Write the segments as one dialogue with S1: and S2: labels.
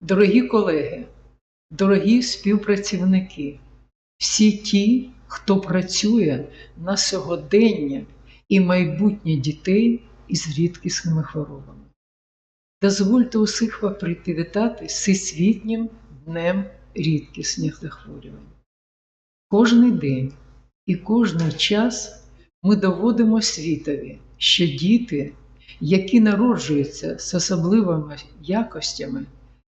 S1: Дорогі колеги, дорогі співпрацівники, всі ті, хто працює на сьогодення і майбутнє дітей із рідкісними хворобами. Дозвольте усіх вас привітати Всесвітнім днем рідкісних захворювань. Кожний день і кожний час ми доводимо світові, що діти, які народжуються з особливими якостями,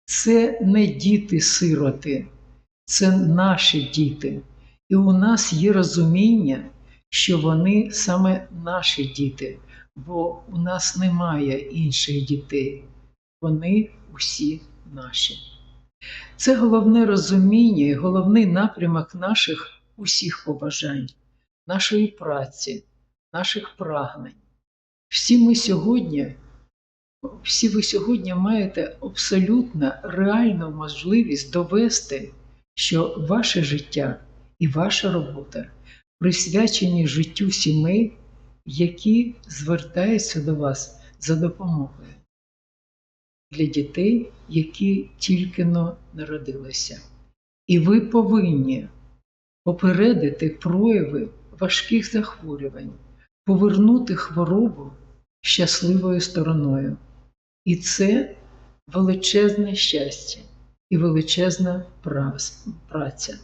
S1: це не діти-сироти, це наші діти. І у нас є розуміння, що вони саме наші діти, бо у нас немає інших дітей. Вони усі наші. Це головне розуміння і головний напрямок наших усіх побажань, нашої праці, наших прагнень. Всі ми сьогодні, всі ви сьогодні маєте абсолютно реальну можливість довести, що ваше життя і ваша робота присвячені життю сімей, які звертаються до вас за допомогою для дітей, які тільки но народилися. І ви повинні попередити прояви важких захворювань, повернути хворобу щасливою стороною. І це величезне щастя і величезна праця.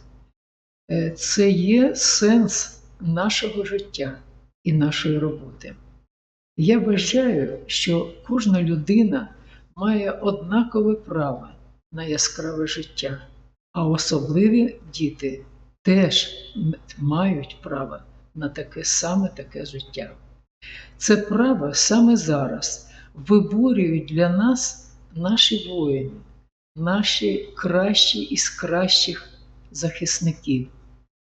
S1: Е, Це є сенс нашого життя і нашої роботи. Я вважаю, що кожна людина має однакове право на яскраве життя, а особливі діти теж мають право на таке саме таке життя. Це право саме зараз виборюють для нас наші воїни, наші кращі із кращих захисників,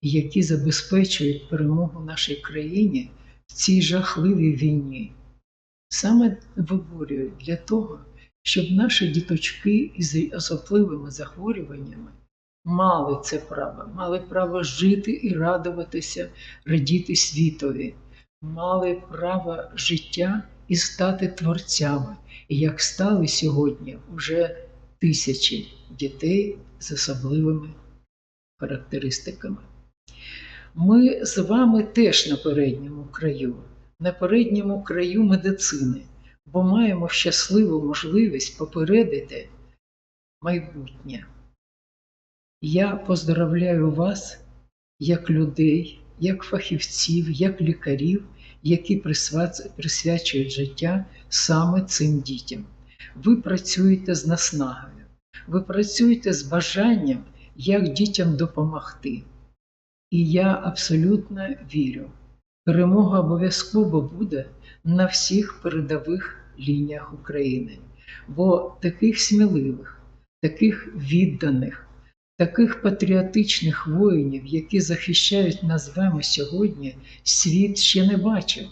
S1: які забезпечують перемогу нашій країні в цій жахливій війні. Саме виборюють для того, щоб наші діточки із особливими захворюваннями мали це право, мали право жити і радуватися, радіти світові, мали право життя і стати творцями, як стали сьогодні вже тисячі дітей з особливими характеристиками. Ми з вами теж на передньому краю, на передньому краю медицини, бо маємо щасливу можливість попередити майбутнє. Я поздравляю вас як людей, як фахівців, як лікарів, які присвячують життя саме цим дітям. Ви працюєте з наснагою, ви працюєте з бажанням, як дітям допомогти. І я абсолютно вірю, перемога обов'язково буде на всіх передових лініях України, бо таких сміливих, таких відданих, таких патріотичних воїнів, які захищають нас з вами сьогодні, світ ще не бачив.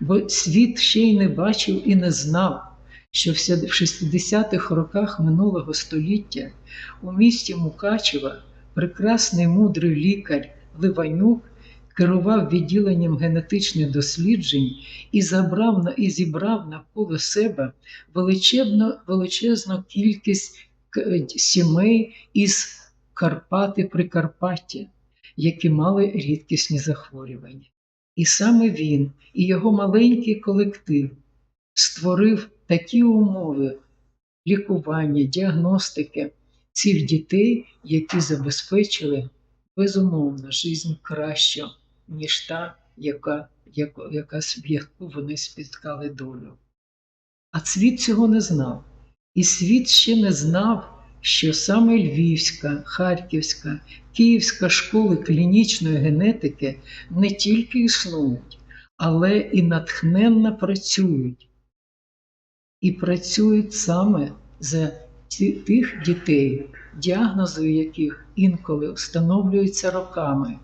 S1: Бо світ ще й не бачив і не знав, що в 60-х роках минулого століття у місті Мукачева прекрасний мудрий лікар Ливанюк керував відділенням генетичних досліджень і забрав і зібрав навколо себе величезну, величезну кількість сімей із Карпати Прикарпаття, які мали рідкісні захворювання. І саме він і його маленький колектив створив такі умови лікування, діагностики цих дітей, які забезпечили безумовно життя кращу, ніж та, яка, яка, яку вони спіткали долю. А світ цього не знав. І світ ще не знав, що саме Львівська, Харківська, Київська школи клінічної генетики не тільки існують, але і натхненно працюють. І працюють саме за тих дітей, діагнози яких інколи встановлюються роками.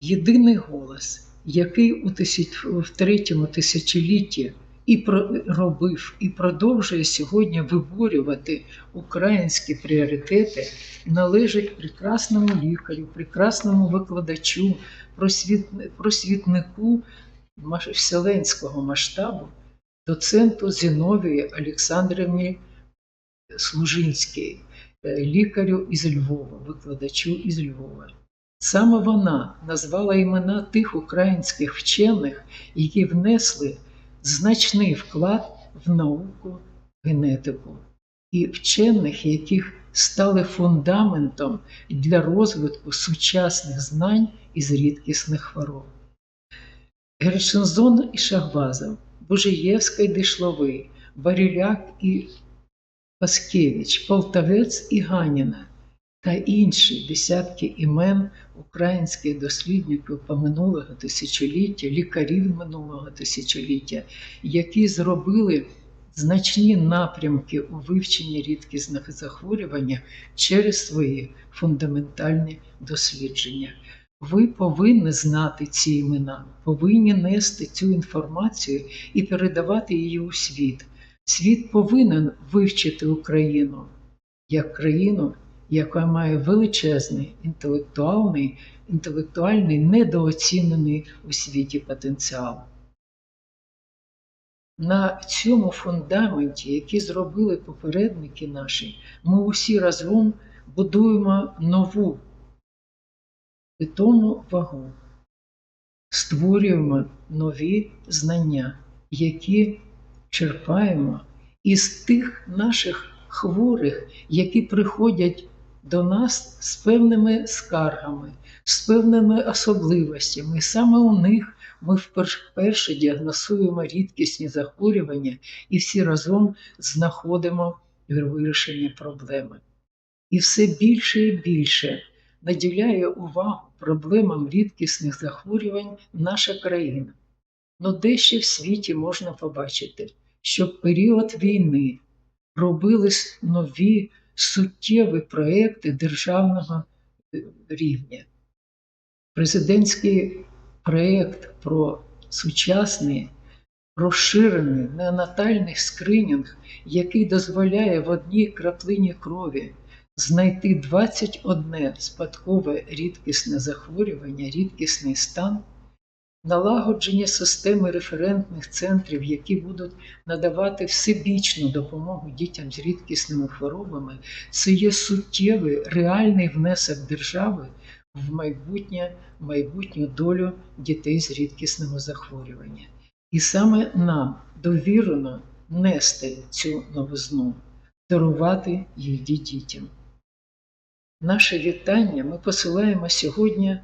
S1: Єдиний голос, який у третьому тисячолітті і робив, і продовжує сьогодні виборювати українські пріоритети, належить прекрасному лікарю, прекрасному викладачу, просвіт... просвітнику вселенського масштабу, доценту Зіновії Олександрівні Служинській, е, лікарю із Львова, викладачу із Львова. Саме вона назвала імена тих українських вчених, які внесли значний вклад в науку, генетику, і вчених, яких стали фундаментом для розвитку сучасних знань із рідкісних хвороб. Гершинзон і Шахбазов, Бужиєвська і Дишловий, Баріляк і Паскевич, Полтавець і Ганіна та інші десятки імен українських дослідників по минулого тисячоліття, лікарів минулого тисячоліття, які зробили значні напрямки у вивченні рідкісних захворювань через свої фундаментальні дослідження. Ви повинні знати ці імена, повинні нести цю інформацію і передавати її у світ. Світ повинен вивчити Україну як країну, яка має величезний інтелектуальний, інтелектуальний недооцінений у світі потенціал. На цьому фундаменті, який зробили попередники наші, ми усі разом будуємо нову питому вагу, створюємо нові знання, які черпаємо із тих наших хворих, які приходять до нас з певними скаргами, з певними особливостями. Саме у них ми вперше діагностуємо рідкісні захворювання і всі разом знаходимо вирішення проблеми. І все більше і більше наділяє увагу проблемам рідкісних захворювань наша країна. Ну де ще в світі можна побачити, що в період війни робились нові суттєві проекти державного рівня. Президентський проєкт про сучасний розширений неонатальний скринінг, який дозволяє в одній краплині крові знайти 21 спадкове рідкісне захворювання, рідкісний стан, налагодження системи референтних центрів, які будуть надавати всебічну допомогу дітям з рідкісними хворобами, це є суттєвий реальний внесок держави в майбутнє, майбутню долю дітей з рідкісними захворюваннями. І саме нам довірено нести цю новизну, дарувати її дітям. Наше вітання ми посилаємо сьогодні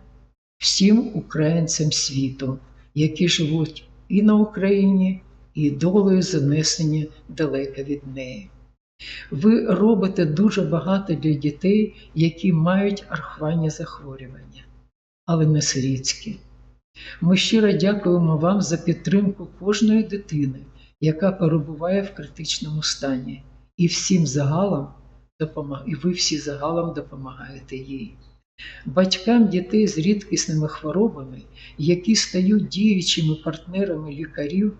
S1: всім українцям світу, які живуть і на Україні, і долею занесені далеко від неї. Ви робите дуже багато для дітей, які мають архванні захворювання, але не сирітські. Ми щиро дякуємо вам за підтримку кожної дитини, яка перебуває в критичному стані, і всім загалом і ви всі загалом допомагаєте їй. Батькам дітей з рідкісними хворобами, які стають діючими партнерами лікарів,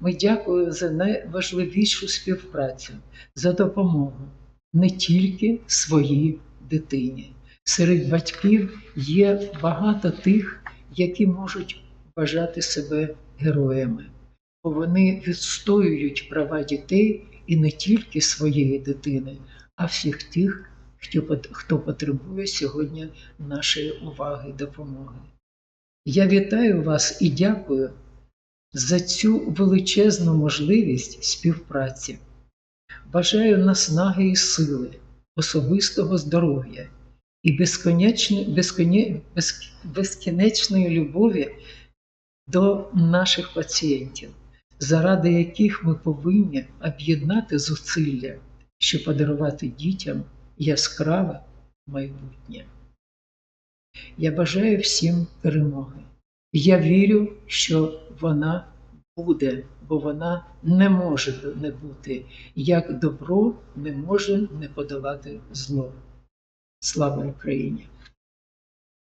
S1: ми дякуємо за найважливішу співпрацю, за допомогу не тільки своїй дитині. Серед батьків є багато тих, які можуть вважати себе героями, бо вони відстоюють права дітей і не тільки своєї дитини, а всіх тих, хто потребує сьогодні нашої уваги і допомоги. Я вітаю вас і дякую за цю величезну можливість співпраці. Бажаю наснаги і сили, особистого здоров'я і безкінечної любові до наших пацієнтів, заради яких ми повинні об'єднати зусилля щоб подарувати дітям яскраве майбутнє. Я бажаю всім перемоги. Я вірю, що вона буде, бо вона не може не бути, як добро не може не подолати зло. Слава Україні!